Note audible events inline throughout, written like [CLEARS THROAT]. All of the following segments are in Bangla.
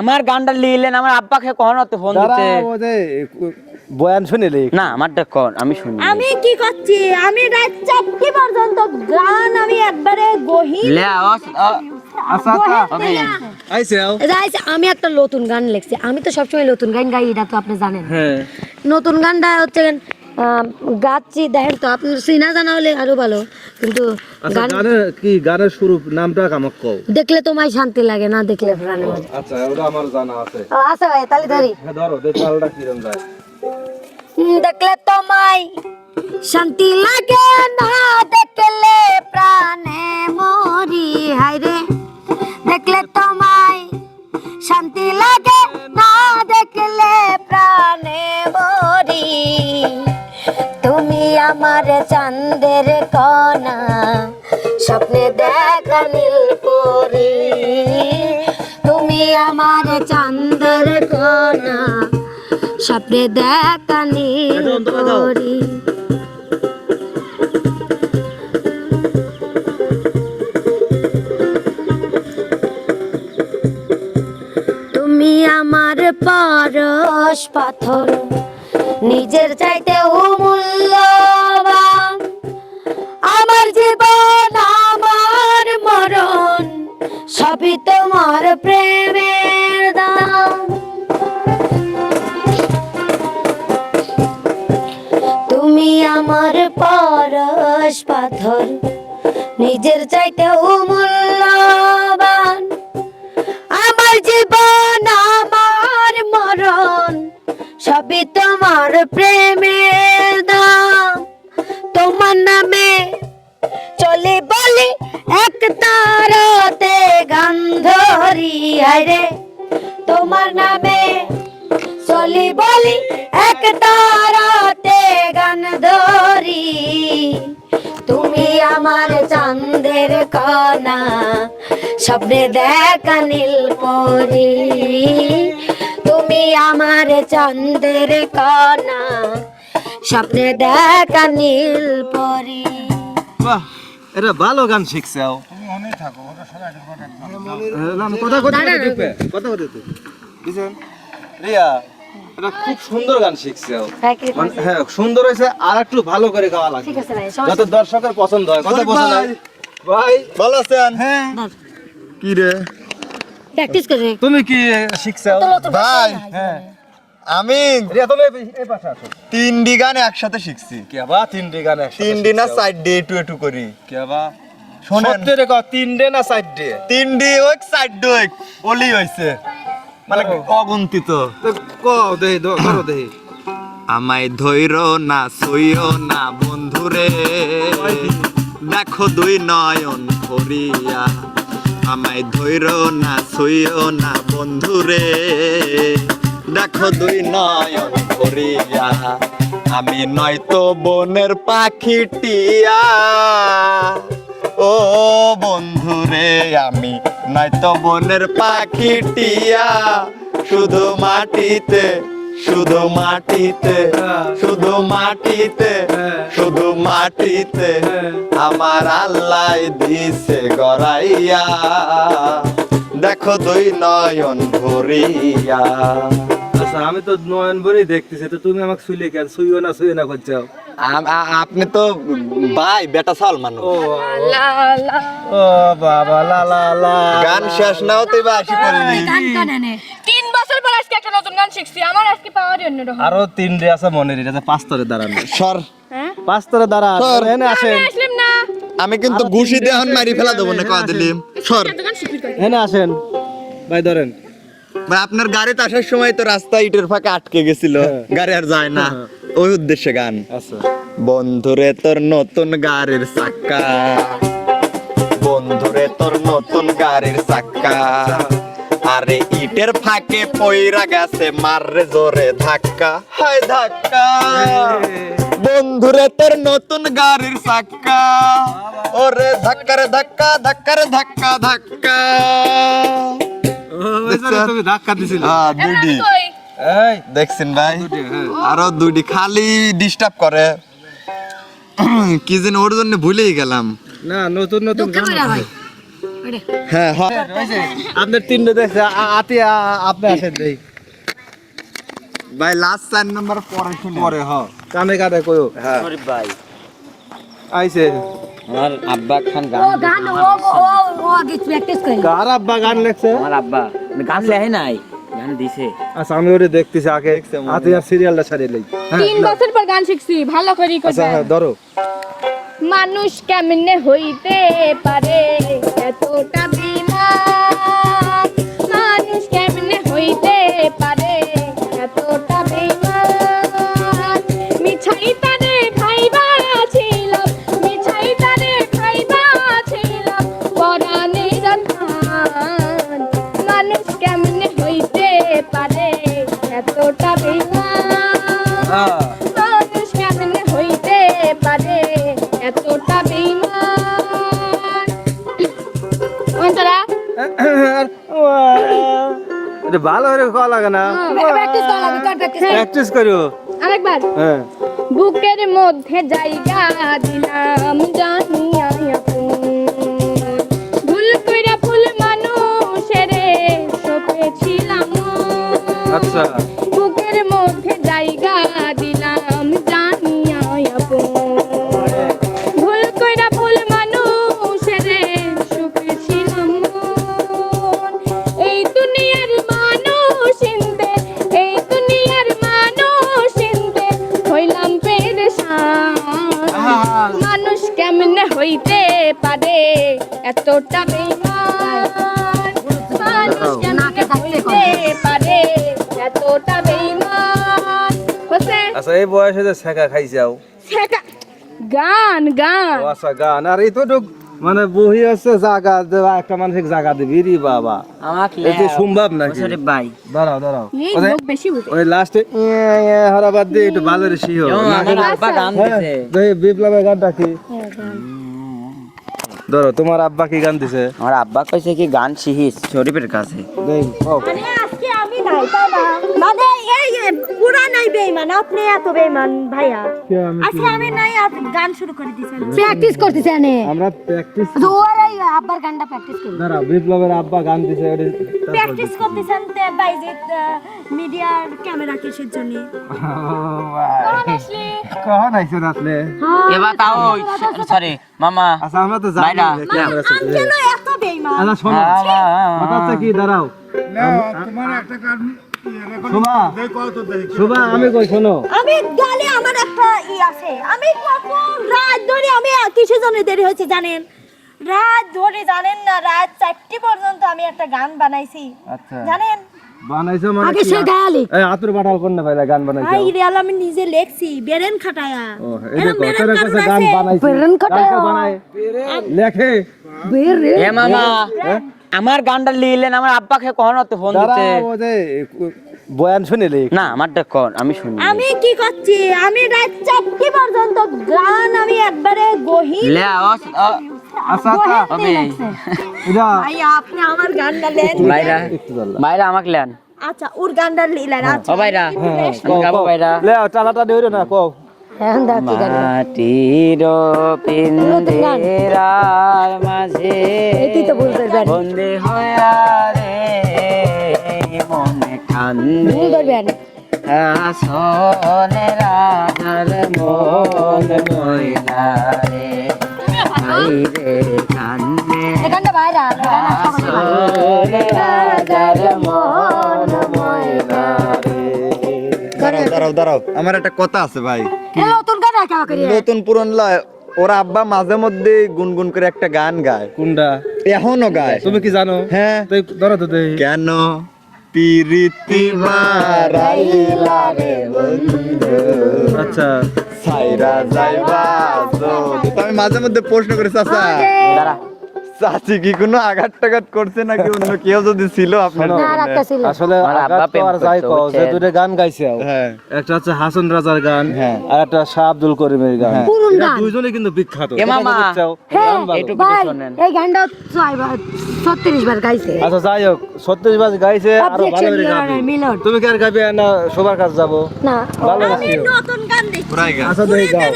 আমার গানটা লিখলেন আমার আব্বাকে কখন অত ফোন দিতে। বয়ান শুনিলে না আমারটা কর আমি শুনি। আমি কি করছি? আমি রাত চারটি পর্যন্ত গান আমি একবারে গহীন লে আমি একটা নতুন গান লিখছি। আমি তো সবসময় নতুন গান গাই এটা তো আপনি জানেন। হ্যাঁ। নতুন গানটা হচ্ছে গাচ্ছি দেখেন তো আপনার সিনা জানা হলে আরও ভালো। কিন্তু আচ্ছা গানের কি গানের শুরু নামটা আমাকে কও? দেখলে তোমায় শান্তি লাগে না দেখলে প্রাণে। আচ্ছা ওটা আমার জানা আছে। আচ্ছা ভাই তাহলে ধরি। হ্যাঁ ধরো দেখ তালটা যায়। দেখলে তোমায় শান্তি লাগে না দেখলে প্রাণে মরি হায়রে দেখলে তোমায় শান্তি লাগে না দেখলে প্রাণে আমার চাঁদের কণা স্বপ্নে দেখা নীল পরি। তুমি আমার চাঁদের কণা স্বপ্নে দেখা নীল পরি। তুমি আমার পরশ পাথর নিজের চাইতে মূল্যবান। আমার জীবন, আমার মরণ, সবই তোমার প্রেমের দাম। তুমি আমার পরশ পাথর, নিজের চাইতে মূল্যবান। আমার জীবন, আমার মরণ, সবই তোমার প্রেমের গান্ধরি আরে, তোমার নামে চলি বলি, এক তারাতে গান ধরি। তুমি আমার চাঁদের কণা, স্বপ্নে দেখা নীল পরি। তুমি আমার চাঁদের কণা, স্বপ্নে দেখা নীল পরি। বাহ। এটা ভালো গান শিখছে হ্যাঁ, না, কথা কথা দেখবে কথা কথা তুই বুঝছেন? রিয়া এটা খুব সুন্দর গান মানে, হ্যাঁ সুন্দর হয়েছে আর একটু ভালো করে গাওয়া লাগবে। ঠিক আছে ভাই যাতে দর্শকের পছন্দ হয়। কথা পছন্দ হয় ভাই। ভালো আছেন? হ্যাঁ। কি রে? প্র্যাকটিস করে। তুমি কি শিখছো ভাই। হ্যাঁ। আমি আসো। তিনটি গান একসাথে শিখছি। কে বা? তিনটে গান একসাথে তিনটি না? সাইড ডে একটু একটু করি। কে বা? শোনেন। সত্যি রে কও, তিনটে না চারটে তিনটি ওই সাইড ডে ওলি হইছে। মানে অগুন্তিত। দেহি ধ- ধরো দেহি। আমায় ধৈর না সইও না বন্ধুরে দেখো দুই নয়ন ভরিয়া আমায় ধৈর না সইও না বন্ধুরে দেখো দুই নয়ন ভরিয়া। আমি নয়তো বনের পাখিটিয়া। ও বন্ধুরে আমি নয়তো বনের পাখিটিয়া। শুধু মাটিতে শুধু মাটিতে শুধু মাটিতে শুধু মাটিতে আমার আল্লাহ দিছে গড়াইয়া। দেখো দুই নয়ন ভরিয়া। আচ্ছা আমি তো নয়ন ভরেই দেখতেছি তো তুমি আমাকে শুইলে কেন? শুইও না শুইও না করছ আপনি তো ভাই বেটা সালমান ও ও বাবা লা লা লা গান শেষ না হতে বা আসি তিন বছর পর আজকে একটা নতুন গান শিখছি। আমার আজকে পাওয়ারই অন্যরকম। আরও তিনটে আছে মনের এটা পাঁচ তরে দাঁড়ানো। সর। পাঁচ তরে দাঁড়া। এনে আসেন। আমি কিন্তু ঘুষি দিয়ে এখন মারি ফেলা দেবো না কয়া দিলিম। সর? এনে আসেন। ভাই ধরেন। আপনার গাড়িতে আসার সময় তো রাস্তা ইটের ফাঁকে আটকে গেছিল। গাড়ি আর যায় না। ওই উদ্দেশ্যে গান। আচ্ছা। বন্ধুরে তোর নতুন গাড়ির চাক্কা। বন্ধুরে তোর নতুন গাড়ির চাক্কা। আরে ইটের ফাঁকে পইরা গেছে মাররে জোরে ধাক্কা। হায় ধাক্কা। বন্ধুরে তোর নতুন গাড়ির চাক্কা। ওরে ধাক্কা রে ধাক্কা ধাক্কা রে ধাক্কা ধাক্কা। [LAUGHS] ধাক্কা দিছিল। আহ, দুইটি। এই। দেখছেন ভাই? আরও দুইটি খালি ডিস্টার্ব করে। [CLEARS THROAT] কি যেন ওর জন্য ভুলেই গেলাম। না নতুন নতুন গান হ্যাঁ হ্যাঁ আপনার তিনটে দেখছে আতি আপনি আসেন দেই। ভাই লাস্ট চার নাম্বার পরে শুনে। পরে হ। কানে কানে কয়ো হ্যাঁ। ভাই আইছে। আমার আব্বা খান গান ও গান ও ও আগে প্র্যাকটিস করি কার আব্বা গান লেখছে? আমার আব্বা। গান লেহে নাই গান দিছে। আচ্ছা আমি ওরে দেখতেছি আগে আতি আর সিরিয়ালটা ছাড়িয়ে লই। তিন বছর পর গান শিখছি ভালো করে আচ্ছা হ্যাঁ ধরো। মানুষ কেমনে হইতে পারে? এতটা ভালো করে খাওয়া লাগে না। প্র্যাকটিস করা লাগে কার প্র্যাকটিস প্র্যাকটিস করো। আরেকবার। হ্যাঁ। বুকের মধ্যে জায়গা দিলাম আপন। ভুল কইরা ফুল মানুষের সপেছিলাম আচ্ছা। এতটা বেইমান মানুষ কেমনে হইতে পারে? এতটা বেইমান। হোসেন আচ্ছা এই বয়সে যে শেখা খাইছাও শেখা। গান গান। ও আচ্ছা গান। আর এই তো মানে বহি আছে জাগা দেওয়া একটা মানুষের জাগা দিবি। রে বাবা। আমাকে এই যে সম্ভব নাকি? শরীফ ভাই দাঁড়াও দাঁড়াও। লোক বেশি বুঝে। ওই লাস্টে হরাবাদ দিয়ে একটু ভালো রে শিহ যেমন আমার আব্বা গান দিছে। বিপ্লবের গানটা কি? ধরো তোমার আব্বা কি গান দিছে? আমার আব্বা কইছে কি গান শিখিস শরীফের কাছে। মানে এই পুরা নাই বেঈমান আপনি এত বেঈমান ভাইয়া। আজকে আমি নাই গান শুরু করে দিছেন প্র্যাকটিস করতেছেন আমরা প্র্যাকটিস তো এই আব্বার গানটা প্র্যাকটিস করি। দাঁড়াও বিপ্লবের আব্বা গান দিছে প্র্যাকটিস করতেছেন তে বাইজিত মিডিয়ার ক্যামেরা কিসের জন্য? কখন আইছেন আপনি? এবার তাও সরি মামা আচ্ছা আমরা তো জানি। ক্যামেরা আমি চলছে। কেন এত বেঈমান আচ্ছা শোনো। কথা কি দাঁড়াও। আমি কই শোনো। আমি গালে আমার একটা ই আছে। আমি কখন রাত ধরে আমি কিসের জন্য দেরি হয়েছে জানেন? রাত ধরে জানেন না রাত চারটি পর্যন্ত আমি একটা গান বানাইছি। আচ্ছা। জানেন? বানাইছো মানে আগে সে গায়ালি এই আতুর বাটাল কোন না ভাইলা গান বানাইছো? আই রিয়াল আমি নিজে লেখছি বেরেন খাটায়া। ও কাছে গান বানাইছে। বেরেন খাটায়া? বানায় লেখে। বেরে এ মামা। আমার গানটা লিখলেন আমার আব্বাকে কখন অত ফোন দিতে। বয়ান শুনিলে না আমারটা কর আমি শুনি। আমি কি করছি? আমি রাত চারটি পর্যন্ত গান আমি একবারে গহি লে আচ্ছা আচ্ছা ভাই আপনি আমার গানটা লেন। একটু আমাকে লেন। আচ্ছা ওর গানটা লিলেন আচ্ছা। ও বাইরা হ্যাঁ আমি গাবো বাইরা লে টালাটা দেইরো না কও। হ্যাঁ মাটির পিন্দিরার মাঝে বন্দি হইয়া রে মনে কান্দে। রাধার মন ময়লা রে রে কান্দে রাধার মন দাঁড়াও দাঁড়াও। আমার একটা কথা আছে ভাই। নতুন গান রাখা করি নতুন পুরন লয় ওরা আব্বা মাঝে মধ্যে গুনগুন করে একটা গান গায়। কোনটা? এখনও গায়। তুমি কি জানো? হ্যাঁ। তো ধরো তো দেই কেন পিরিতি বারাইলা রে বন্ধু? আচ্ছা। সাইরা যাইবা তো আমি মাঝে মধ্যে প্রশ্ন করি চাচা। দাঁড়া। চাচি কি কোনো আঘাত টাঘাত করছে নাকি অন্য কেউ যদি ছিল আপনার শোনো, না আর একটা ছিল। আসলে আর যাই কও যে দুটো গান গাইছে হ্যাঁ। একটা হচ্ছে হাসান রাজার গান হ্যাঁ। আর একটা শাহ আব্দুল করিমের গান। গান। দুইজনই কিন্তু বিখ্যাত। এ মামা। হ্যাঁ এইটুকু এই গানটা ছত্রিশ বার গাইছে। আচ্ছা যাই হোক ছত্রিশ বাজ গাইছে আরও ভালো করে গাবে। তুমি কি আর গাবে না সবার কাছে যাব? না। ভালো আমি নতুন গান গান আচ্ছা দেই গাও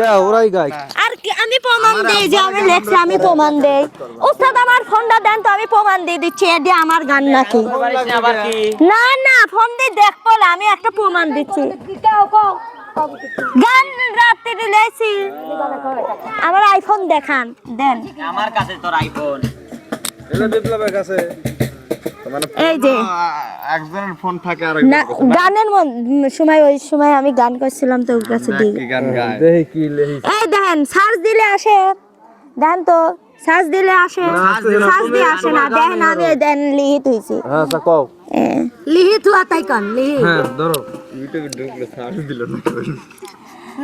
দাও ওরাই গাই আর কি আমি প্রমাণ দেই যে আমি লেখছি আমি প্রমাণ দেই। ওস্তাদ আমার ফোনটা দেন তো আমি প্রমাণ দিয়ে দিচ্ছি এটি আমার গান নাকি। না না ফোন দিয়ে দেখ বলে আমি একটা প্রমাণ দিচ্ছি। গান রাত্রে লেছি। আমার আইফোন দেখান দেন। আমার কাছে তোর আইফোন এটা বিপ্লবের কাছে। এই যে। একজনের ফোন থাকে আর গানের সময় ওই সময় আমি গান করছিলাম তো ওর কাছে দিই দেখি কি এই দেখেন সার্চ দিলে আসে। দেখেন তো সার্চ দিলে আসে। সার্চ দিয়ে আসে না দেখেন আমি দেন লিহিত হইছি। হ্যাঁ তা কও। লিহিত হুয়া তাই কন লিহিত। হ্যাঁ ধরো। ইউটিউবে ঢুকলে সার্চ দিল না।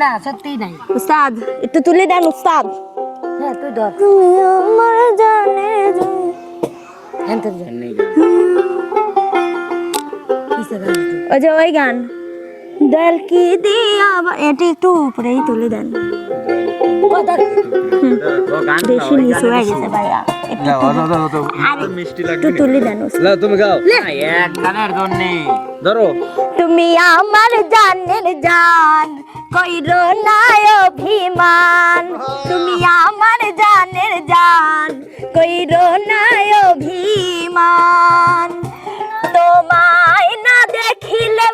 না সত্যি নাই। উস্তাদ একটু তুলে দেন উস্তাদ। হ্যাঁ তুই ধর। তুমি আমার ওই যে ওই গান। দল কি দিয়া এটি একটু উপরেই তুলে দেন। ও বেশি নিচু হয়ে গেছে ভাইয়া। তুমি আমার জানের জান। কইরো না অভিমান। তুমি আমার জানের জান কইরো না অভিমান। তোমায় না দেখিলে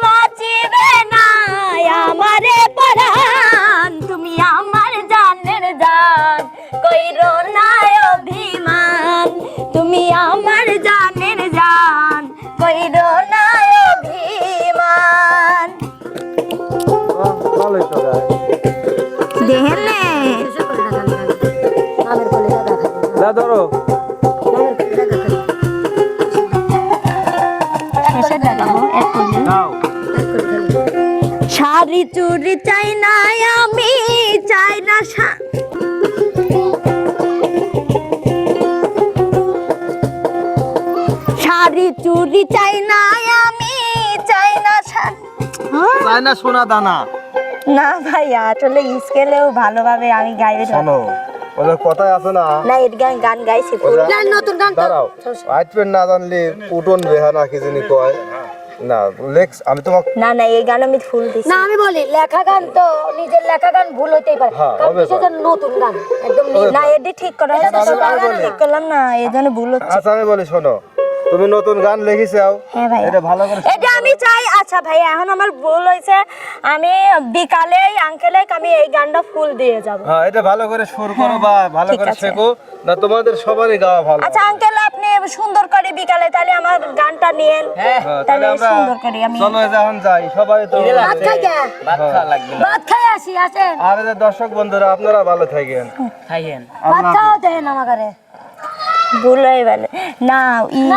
চুড়ি চাই না আমি চাই না শা- শাড়ি চুড়ি চাই না আমি চাই না শা- হ্যাঁ? তাই না সোনা দানা। না ভাই আসলে স্কেলেও ভালোভাবে আমি গাইবে। শোনো ওদের কথাই আছে না। না এর গান গান গাইছি নতুন গান দাঁড়াও। আইটপেন না জানলে উঠোন বেহা না কি জানি কয়। না লেক্স আমি তোমাকে না না এই গান আমি ফুল দিছি। না আমি বলি লেখা গান তো নিজের লেখা গান ভুল হইতেই পারে। হ্যাঁ, কারণ কিছু সেটা নতুন গান একদম না এডি ঠিক করা হয়েছে ঠিক করলাম না এই জন্য ভুল হচ্ছে। আচ্ছা আমি বলি শোনো তুমি নতুন গান লিখেছাও হ্যাঁ এটা ভালো করে এটা আমি চাই। আচ্ছা ভাই এখন আমার ভুল হয়েছে। আমি বিকালে আঙ্কেলে আমি এই গানটা ফুল দিয়ে যাব। হ্যাঁ এটা ভালো করে সুর করো বা ভালো করে শেখো। না তোমাদের সবারই গাওয়া ভালো। আচ্ছা আঙ্কেল আপনি সুন্দর করে বিকালে তাহলে আমার গানটা নিয়েন। হ্যাঁ, তাহলে সুন্দর করে আমি চলো এখন যাই। সবাই তো ভাত খাই ভাত খাওয়া লাগবে ভাত খাই আসি আসেন। আর দর্শক বন্ধুরা আপনারা ভালো থাকেন। খাইয়েন। ভাত খাওয়া দেন আমাকে ভুল হয়ে না ই-